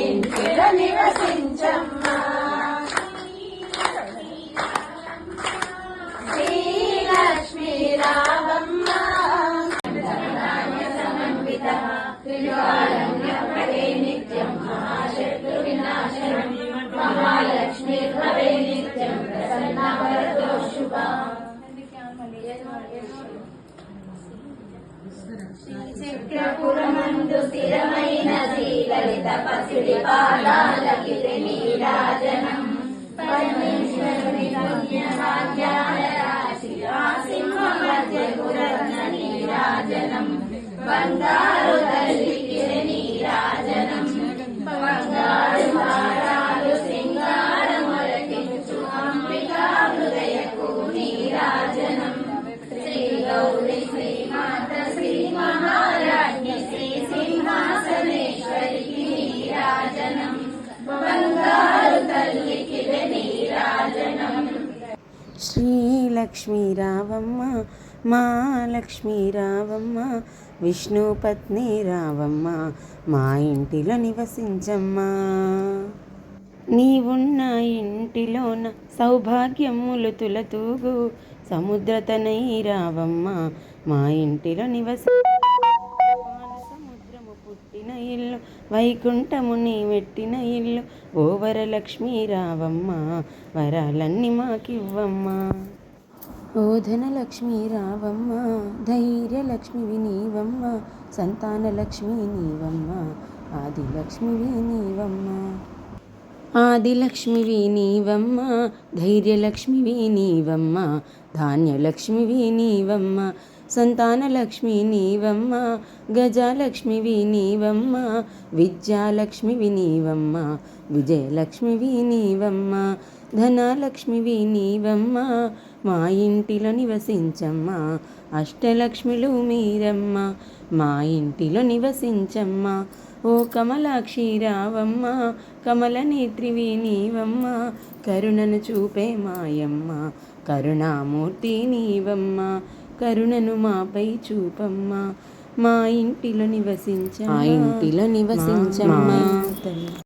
ఇంటిలో నివసించమ్మా త్రికారణ్యపడే నిత్యం మహాశత్రు వినాశనం మహాలక్ష్మీ భవే నిత్యం ప్రసన్నవరతో శుభ చక్రపురమందు స్థిరమైనది లలిత పసిడి పాదాలకి నీరాజనం పరమేశ్వరుని పుణ్యభాగ్యాల రాశి ఆ సింహ మధ్య పురన్న నీరాజనం బంగారు తల్లికి నీరాజనం బంగారు హారాలు అంబికా హృదయకు నీరాజనం. శ్రీ గౌరి శ్రీమాత శ్రీ శ్రీ సింహాసనేశ్వరికి నీరాజనం. బంగారు తల్లికి నీరాజనం శ్రీలక్ష్మీ రావమ్మ మా లక్ష్మీ రావమ్మ విష్ణుపత్ని రావమ్మ మా ఇంటిలో నివసించమ్మా. నీవున్న ఇంటిలోన సౌభాగ్యములు తులతూగు సముద్రతనై రావమ్మ మా ఇంటిలో నివసి సముద్రము పుట్టిన ఇల్లు వైకుంఠము నీ పెట్టిన ఇల్లు ఓ వరలక్ష్మీ రావమ్మ వరాలన్నీ మాకివ్వమ్మా. ఓ ధనలక్ష్మి రావమ్మ ధైర్యలక్ష్మివి నీవమ్మ సంతానలక్ష్మి నీవమ్మ ఆదిలక్ష్మివి నీవమ్మ ఆదిలక్ష్మివి నీవమ్మ ధైర్యలక్ష్మివి నీవమ్మ ధాన్యలక్ష్మివి నీవమ్మ సంతానలక్ష్మి నీవమ్మ గజలక్ష్మివి నీవమ్మ విద్యాలక్ష్మివి నీవమ్మ విజయలక్ష్మివి నీవమ్మ ధనలక్ష్మివి నీవమ్మ మా ఇంటిలో నివసించమ్మా అష్టలక్ష్మిలు మీరమ్మ మా ఇంటిలో నివసించమ్మా ఓ కమలాక్షి రావమ్మ కమల నేత్రివి నీవమ్మ కరుణను చూపే మాయమ్మ కరుణామూర్తి నీవమ్మ కరుణను మాపై చూపమ్మ మా ఇంటిలో నివసించ మా ఇంటిలో నివసించమ్మా.